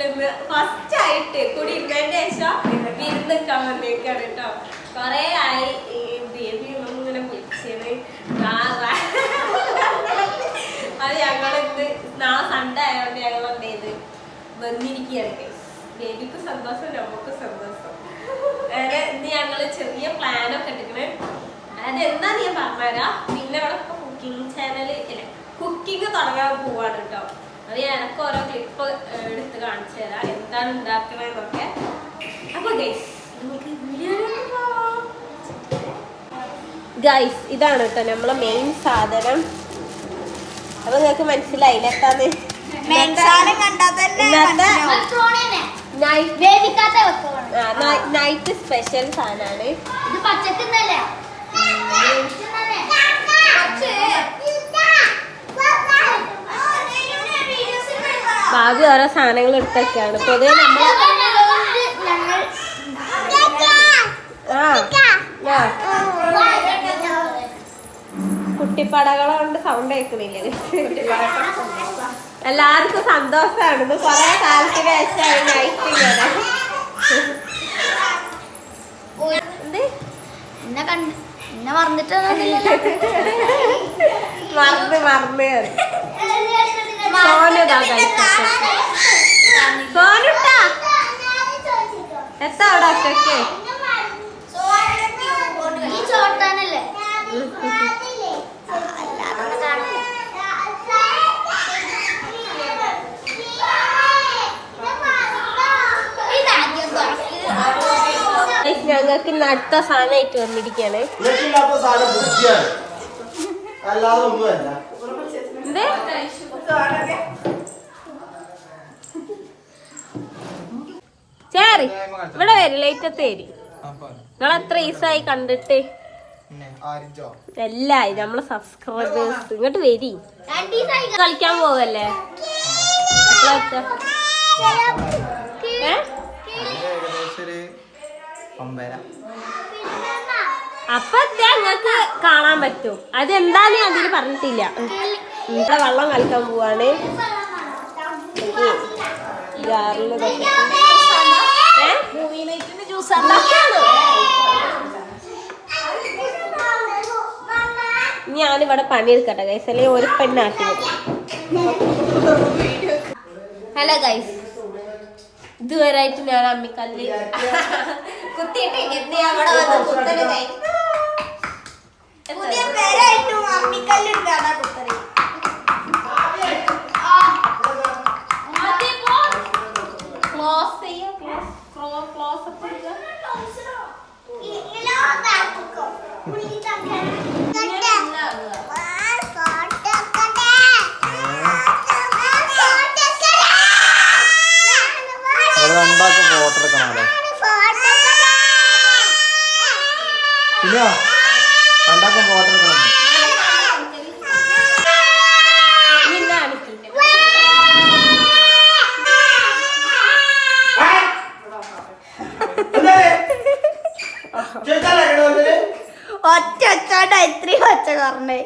വീട്ടിലിന്ന് first ആയിട്ട് കൂടി ഇരുന്നതിന്റെ ശേഷം വിരുന്ന് നിൽക്കാൻ വന്നേക്കാണ് കേട്ടോ കൊറേ ആയി ബേബി ഇങ്ങനെ വിളിച്ചത്. അത് ഞങ്ങളിന്ന് നാളെ ആയതുകൊണ്ട് ഞങ്ങൾ എന്ത് ചെയ്ത്? വന്നിരിക്കുകയാണ്. ബേബിക്ക് സന്തോഷം നമുക്ക് സന്തോഷം. അങ്ങനെ ഇന്ന് ഞങ്ങൾ ചെറിയ പ്ലാനൊക്കെ എടുക്കണേ അതായത് എന്താ ഞാൻ പറഞ്ഞുതരാം? പിന്നെ അവിടെ കുക്കിംഗ് ചാനൽ കുക്കിംഗ് തുടങ്ങാൻ പോവാണ് കേട്ടോ അത് ഞാൻ എനക്ക് ഓരോ ക്ലിപ്പ് എടുത്ത് കാണിച്ചു തരാം. എന്താണ് ഉണ്ടാക്കണതെന്നൊക്കെ. അപ്പൊ ഗൈസ് നമുക്ക് ഗൈസ് ഇതാണ് കേട്ടോ നമ്മളെ മെയിൻ സാധനം. അപ്പൊ നിങ്ങൾക്ക് മനസ്സിലായില്ല എത്താന്ന് മെൻസാനം കണ്ടാൽ തന്നെ ഇന്നത്തെ മനസ്സിലാവും. നൈറ്റ് വേവിക്കാത്ത വെക്കണം നൈറ്റ് സ്പെഷ്യൽ സാധനമാണ് ഇത് പച്ചക്കുന്നല്ല ഭാവി ഓരോ സാധനങ്ങൾ എടുത്തൊക്കെയാണ്. പൊതുവെ നമ്മൾ ആ ആ. കുട്ടിപ്പടകളെ കൊണ്ട് സൗണ്ട് കേൾക്കണില്ലേ എല്ലാവർക്കും സന്തോഷമാണ് ഇത് കുറെ കാലത്തിന് ശേഷമായി നൈറ്റ് ഇങ്ങനെ. മറന്നിട്ടൊന്നുമില്ലല്ലോ മറന്ന് മറന്ന്. സോനുതാ സോനുട്ടാ എത്താ അവിടെ. Guys, ഞങ്ങൾക്ക് ഇന്ന് അടുത്ത സാധനമായിട്ട് വന്നിരിക്കുകയാണ്. സാധനം ബുദ്ധിയാണ്. അല്ലാതെ ഒന്നുമല്ല. എന്ത്? ചേറി ഇവിടെ വരും ലേറ്റത്ത് വരി. നിങ്ങൾ എത്ര ഈസായി കണ്ടിട്ട്. എല്ലായി നമ്മളെ സബ്സ്ക്രൈബേഴ്സ് ഇങ്ങോട്ട് വരി. കളിക്കാൻ പോവല്ലേ? അപ്പൊ നിങ്ങൾക്ക് കാണാൻ പറ്റും. അതെന്താന്ന് ഞാൻ അതിന് പറഞ്ഞിട്ടില്ല. ഇവിടെ വെള്ളം കളിക്കാൻ പോവാണ്. ജ്യൂസ് ഞാനിവിടെ പണിയെടുക്കട്ടെ ഗൈസ് അല്ലെങ്കിൽ ഒരു പെണ്ണാക്കി ഹലോ ഗൈസ് ഇതുവരായിട്ട് ഞാൻ അമ്മിക്കല്ല് കുത്തിയിട്ട് ഇവിടെ വന്ന് കുത്തൽ. പുതിയ പേരായിട്ടും അമ്മിക്കല്ല് കുത്തറി ക്ലോസ് ചെയ്യാം ക്ലോസ് ക്ലോസ് അപ്പ് ചെയ്യുക ഒരു രണ്ടാൾക്ക് ഫോട്ടോ എടുക്കണമല്ലോ പിന്നെ ഒറ്റ ഒച്ചാണ്ട ഇത്രയും ഒച്ച പറഞ്ഞേ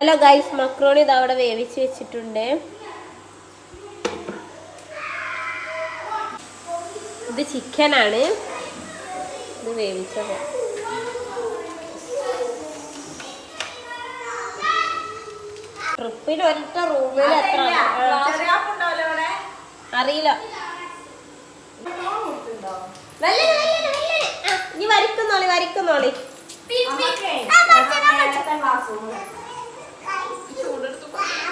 ഹലോ ഗൈസ് മക്രോണി ഇത് അവിടെ വേവിച്ച് വെച്ചിട്ടുണ്ട്. ഇത് ചിക്കനാണ് ഇത് വേവിച്ചത് ട്രിപ്പിന് ഒരൊറ്റ റൂമിൽ എത്ര. അറിയില്ല ഇനി വരിക്കുന്നോളി വരിക്കുന്നോളി ആ എന്നാ അത് ഏ? ആ ആ ആ ഇരിക്ക് ഇരിക്ക് പോരാണ്ട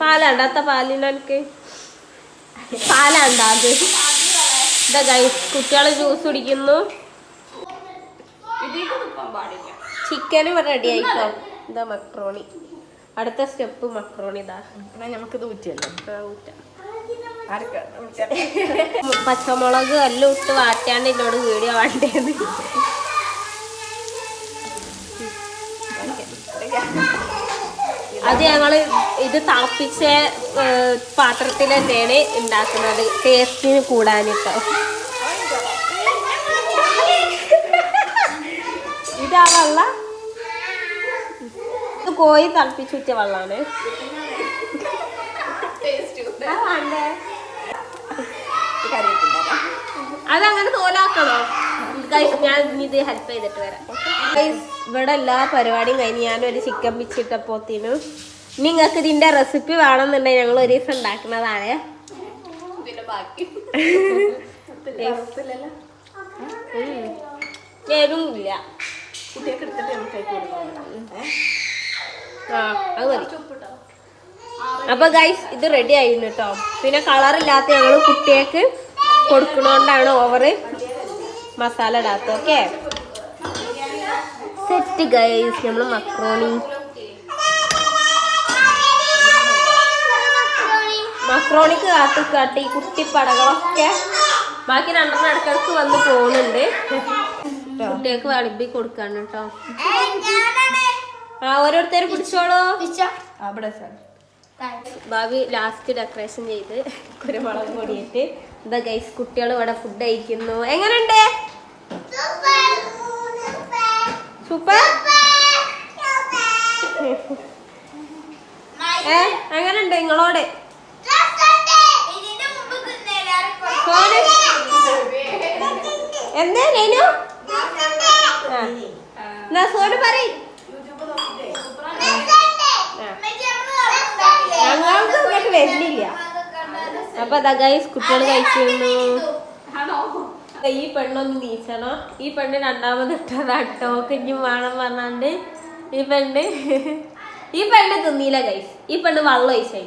പാലാണ്ട അത്ത പാലിനെനിക്ക് പാലാണ്ട അത് ഇതാ ഗൈസ് കുട്ടികൾ ജ്യൂസ് കുടിക്കുന്നു ചിക്കനും റെഡി ആയിക്കോ ഇതാ മക്രോണി അടുത്ത സ്റ്റെപ്പ് മക്രോണി ഇതാ നമുക്കിത് ഊറ്റിയല്ലോ ഊറ്റാം. പച്ചമുളക് എല്ലാം ഇട്ട് വാറ്റാണ്ട് എന്നോട് വീഡിയോ വേണ്ടത് അത് ഞങ്ങൾ ഇത് തിളപ്പിച്ച പാത്രത്തിൽ തന്നെയാണ് ഉണ്ടാക്കുന്നത് ടേസ്റ്റിന് കൂടാനിട്ടോ. ഇതാ വെള്ള. ഇത് കോഴി തിളപ്പിച്ചുറ്റ വെള്ളമാണ് അതങ്ങനെ തോലാക്കണോ. ഞാൻ ഇനി ഇത് ഹെൽപ്പ് ചെയ്തിട്ട് വരാം. ഇവിടെ എല്ലാ പരിപാടിയും കഴിഞ്ഞ് ഞാനൊരു ചിക്കൻ പിച്ചിട്ടപ്പോത്തിനും നിങ്ങൾക്ക് ഇതിന്റെ റെസിപ്പി വേണമെന്നുണ്ടെങ്കിൽ ഞങ്ങൾ ഒരു ദിവസം ഉണ്ടാക്കുന്നതാണ്. ആ അത് മതി. അപ്പൊ ഗൈസ് ഇത് റെഡി ആയിരുന്നു കേട്ടോ പിന്നെ കളറില്ലാത്ത ഞങ്ങൾ ഞങ്ങൾ കുട്ടികൾക്ക് കൊടുക്കണോണ്ടാണ് ഓവറ് മസാല ഇടാത്തത് ഓക്കെ? സെറ്റ് ഗൈസ് നമ്മൾ മക്രോണി. മക്രോണിക്ക് കാട്ടി കാട്ടി കുട്ടിപ്പടകളൊക്കെ ബാക്കി രണ്ടെണ്ണം ഇടക്കിടക്ക് വന്ന് പോകുന്നുണ്ട് കുട്ടികൾക്ക് വിളമ്പി കൊടുക്കാണ് കേട്ടോ ആ ഓരോരുത്തർ പിടിച്ചോളൂ. ഭാവി ലാസ്റ്റ് ഡെക്കറേഷൻ ചെയ്ത് കുരുമുളക് പൊടിയിട്ട്. എന്താ ഗൈസ് കുട്ടികൾ ഇവിടെ ഫുഡ് കഴിക്കുന്നു. എങ്ങനെയുണ്ട്? സൂപ്പർ ഏ എങ്ങനെയുണ്ട് നിങ്ങളോട്? എന്താ ആ. എന്നാ സോന് പറയ്. ഞങ്ങൾക്ക് ഇങ്ങോട്ട് വരുന്നില്ല. അപ്പൊ അതാ ഗൈസ് കുട്ടികൾ കഴിച്ചിരുന്നു ഈ പെണ്ണൊന്ന് നീച്ചണോ. ഈ പെണ്ണ് രണ്ടാമത് ഇട്ടതാട്ടോ കുഞ്ഞും വേണം പറഞ്ഞാണ്ട് ഈ പെണ്ണ് ഈ പെണ്ണ് തിന്നീല ഗൈസ് ഈ പെണ്ണ് വെള്ളം ഒഴിച്ചു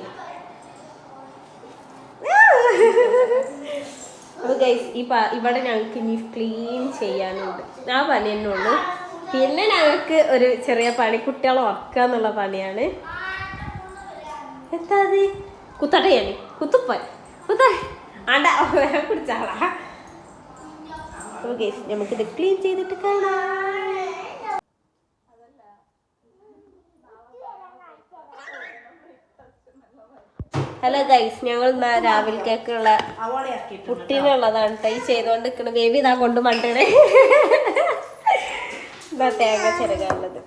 അപ്പൊ ഗൈസ് ഈ ഇവിടെ ഞങ്ങൾക്ക് ഇനി ക്ലീൻ ചെയ്യാനുണ്ട്. ആ പണി തന്നെ ഉള്ളു. പിന്നെ ഞങ്ങൾക്ക് ഒരു ചെറിയ പണി കുട്ടികളെ ഉറക്കുക എന്നുള്ള പണിയാണ്. എന്താ അത്? കുത്തട്ടയാണ് കുത്തുപ്പോൻ കുത്ത ആണ്ട. വേഗം പിടിച്ചാളാ ഓക്കെ നമുക്കിത് ക്ലീൻ ചെയ്തിട്ട് കാണാം. ഹലോ ഗൈസ് ഞങ്ങൾ ഇന്ന് രാവിലേക്കുള്ള പുട്ടിനുള്ളതാണ് തൈ ചെയ്തോണ്ട് നിൽക്കണ ബേബി ഇതാ കൊണ്ട് മണ്ടണേ. ഇതാ തേങ്ങ ചിരകാനുള്ളത്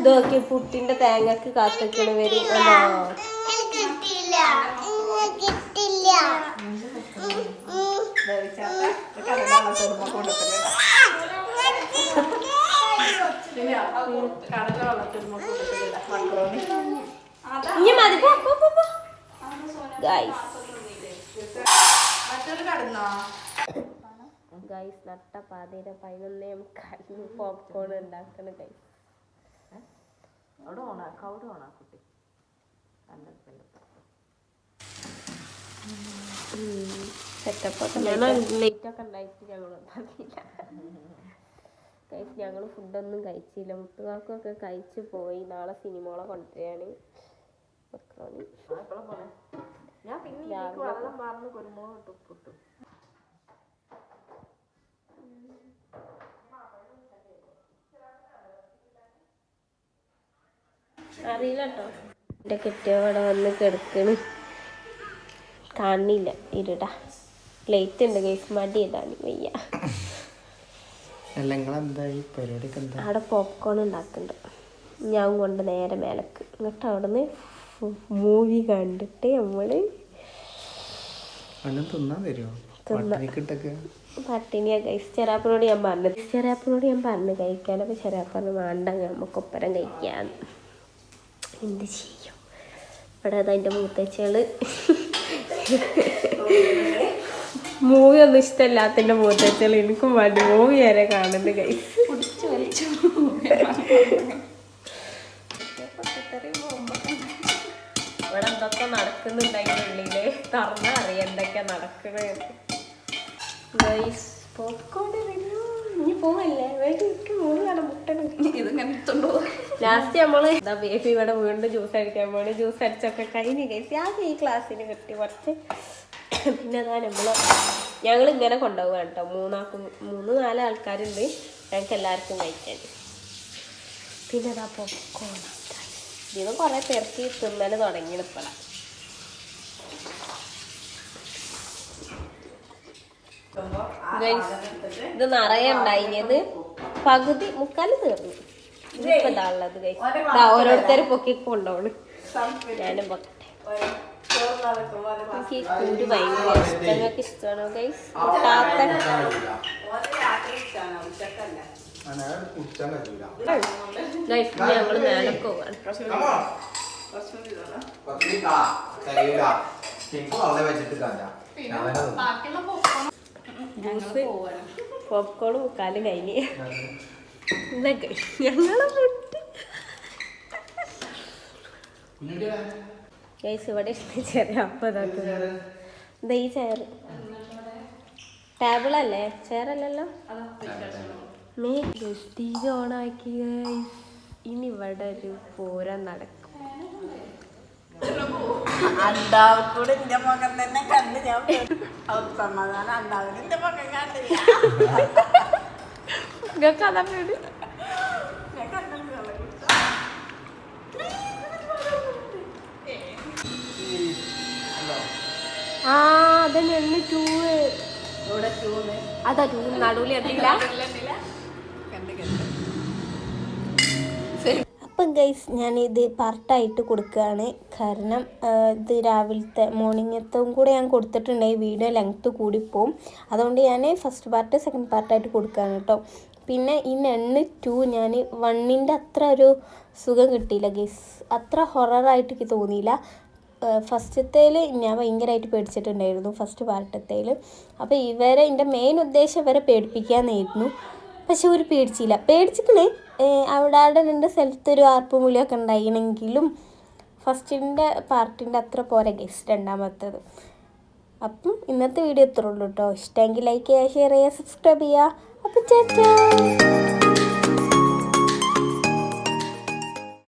ഇതൊക്കെ പുട്ടിന്റെ തേങ്ങക്ക് കാത്തിക്കണ വരും കണ്ടോ? ഇനി മതി പോ പോ പോ പോ. ഗൈസ് ഗൈസ് നട്ട പാതയുടെ പതിനൊന്നേ മുക്കാലിന് പോപ്കോൺ ഉണ്ടാക്കണ ഗൈസ് അവിടെ ഓണാക്ക അവിടെ ഓണാക്കുട്ടി ഉണ്ടായിട്ട് ഞങ്ങൾ ഉണ്ടാക്കിയില്ല. ഗൈസ് ഞങ്ങൾ ഫുഡൊന്നും കഴിച്ചില്ല. മുട്ടുകാർക്കൊക്കെ കഴിച്ച് പോയി. നാളെ സിനിമകളെ കൊണ്ടുവരികയാണ് മക്രോണി ഞാൻ പിന്നെ എനിക്ക് വെള്ളം മാറുന്ന കുരുമുളക് ഇട്ട് ഉപ്പിട്ടു. അറിയില്ല കേട്ടോ എന്റെ കെട്ടിയവിടെ വന്ന് കിടക്കണ്. കാണില്ല ഇരുടാ. ലേറ്റ് ഉണ്ട് ഗൈസ് മടി ഇതാണ് വയ്യ. എന്തായി പരിപാടിയൊക്കെ എന്താ അവിടെ പോപ്കോൺ ഉണ്ടാക്കുന്നുണ്ട്. ഞാൻ കൊണ്ട് നേരെ മേലക്ക്. എന്നിട്ട് അവിടുന്ന് മൂവി കണ്ടിട്ട് നമ്മൾ വല്ലതും തിന്നാൻ തരുമോ പട്ടിണിയാ ഗൈസ് ചെറാപ്പനോട് ഞാൻ പറഞ്ഞത്. ചെറാപ്പനോട് ഞാൻ പറഞ്ഞു കഴിക്കാനൊക്കെ ചെറാപ്പന് വേണ്ട നമുക്കൊപ്പരം കഴിക്കാന്ന്. എന്ത് ചെയ്യും? ഇവിടെ അതാ എന്റെ മൂത്തച്ചകൾ മൂവി ഒന്നും ഇഷ്ടമല്ലാത്തതിന്റെ വെച്ചാൽ എനിക്കും വേണ്ടി മൂവി വരെ കാണുന്നു കൈ ഇവിടെ എന്തൊക്കെ നടക്കുന്നുണ്ടെങ്കിൽ ഉള്ളിൽ? തുറന്നാ അറിയാം എന്തൊക്കെയാ നടക്കണേ. ഇനി പോവല്ലേ? എനിക്ക് മൂന്ന് കട മുട്ടണം ഇതിങ്ങനെ ഇട്ടുണ്ടോ ലാസ്റ്റ് നമ്മൾ എന്താ ബേബി ഇവിടെ വീണ്ടും ജ്യൂസ് അടിക്കാൻ പോണേ ജ്യൂസ് അടിച്ചൊക്കെ കഴിഞ്ഞ് കഴിച്ച് ആകെ ഈ ക്ലാസ്സിന് കിട്ടി കുറച്ച് പിന്നെ അതാ നമ്മൾ ഞങ്ങൾ ഇങ്ങനെ കൊണ്ടുപോകാൻ കേട്ടോ മൂന്നാൾക്കും മൂന്ന് നാല് ആൾക്കാരുണ്ട്. ഞങ്ങൾക്ക് എല്ലാവർക്കും കഴിക്കാൻ. പിന്നെ അതാ പോപ്കോൺ ഇതിന് കുറെ പേർക്ക് തിന്നൽ തുടങ്ങി ഇപ്പഴാ ഇത് നിറയെ ഉണ്ടായിരുന്നത് പകുതി മുക്കാൽ തീർന്നു. ഇതിപ്പോ ഇതാ ഉള്ളത് കഴിച്ചു ഓരോരുത്തരും പൊക്കി കൊണ്ടോണ് ഞാനും പൊക്കട്ടെ. എനിക്ക് ഈ കൂര് ഭയങ്കര ഇഷ്ടം. നിങ്ങൾക്ക് ഇഷ്ടമാണോ ഗൈസ് കിട്ടാത്ത ഗൈസ് ഞങ്ങൾ മേലൊക്കെ പോവാണ്. ജ്യൂസ് പോപ്കോൺ മുക്കാലും കഴിഞ്ഞ്. ഞങ്ങളെ ഫുഡ് ഗൈസ് ഇവിടെ ചെറിയ അപ്പം ഇതാക്കുന്നത് ഇതാ ഈ ചെയർ ടേബിളല്ലേ ചെയറല്ലല്ലോ മേ ടി വി ഓണാക്കി ഗൈസ് ഇനി ഇവിടെ ഒരു പൂരം നടക്കും. അണ്ടാവക്കൂടെ എന്റെ മുഖം തന്നെ കണ്ട് ഞാൻ സമാധാനം. അണ്ടാവിന് എന്റെ മുഖം കണ്ടില്ല. നിങ്ങൾക്ക് അതാ പേടി ഞാൻ കണ്ടില്ല ആ അതന്നെ ടൂ അതാ ടൂ നടുവിൽ അപ്പം ഗൈസ് ഞാനിത് പാർട്ടായിട്ട് കൊടുക്കുകയാണ്. കാരണം ഇത് രാവിലത്തെ മോർണിംഗത്തും കൂടെ ഞാൻ കൊടുത്തിട്ടുണ്ടെങ്കിൽ വീഡിയോ ലെങ്ത്ത് കൂടിപ്പോവും. അതുകൊണ്ട് ഞാൻ ഫസ്റ്റ് പാർട്ട് സെക്കൻഡ് പാർട്ടായിട്ട് കൊടുക്കുകയാണ് കേട്ടോ. പിന്നെ ഈ നെണ്ണ് ടു ഞാൻ വണ്ണിന്റെ അത്ര ഒരു സുഖം കിട്ടിയില്ല ഗൈസ് അത്ര ഹൊററായിട്ട് എനിക്ക് തോന്നിയില്ല. ഫസ്റ്റത്തേൽ ഞാൻ ഭയങ്കരമായിട്ട് പേടിച്ചിട്ടുണ്ടായിരുന്നു ഫസ്റ്റ് പാർട്ടത്തേൽ അപ്പോൾ ഇവരെ എന്റെ മെയിൻ ഉദ്ദേശം ഇവരെ പേടിപ്പിക്കാമെന്നായിരുന്നു പക്ഷെ ഒരു പേടിച്ചില്ല. പേടിച്ചിട്ട് അവിടെ അവിടെ രണ്ട് സ്ഥലത്ത് ഒരു ആർപ്പും വിളിയൊക്കെ ഉണ്ടായിരുന്നെങ്കിലും ഫസ്റ്റിന്റെ പാർട്ടിന്റെ അത്ര പോരാ ഗസ്റ്റ് രണ്ടാമത്തേത്. അപ്പം ഇന്നത്തെ വീഡിയോ ഇത്രേ ഉള്ളൂ കേട്ടോ ഇഷ്ടമെങ്കിൽ ലൈക്ക് ചെയ്യുക ഷെയർ ചെയ്യുക സബ്സ്ക്രൈബ് ചെയ്യുക. അപ്പം ചേച്ചാ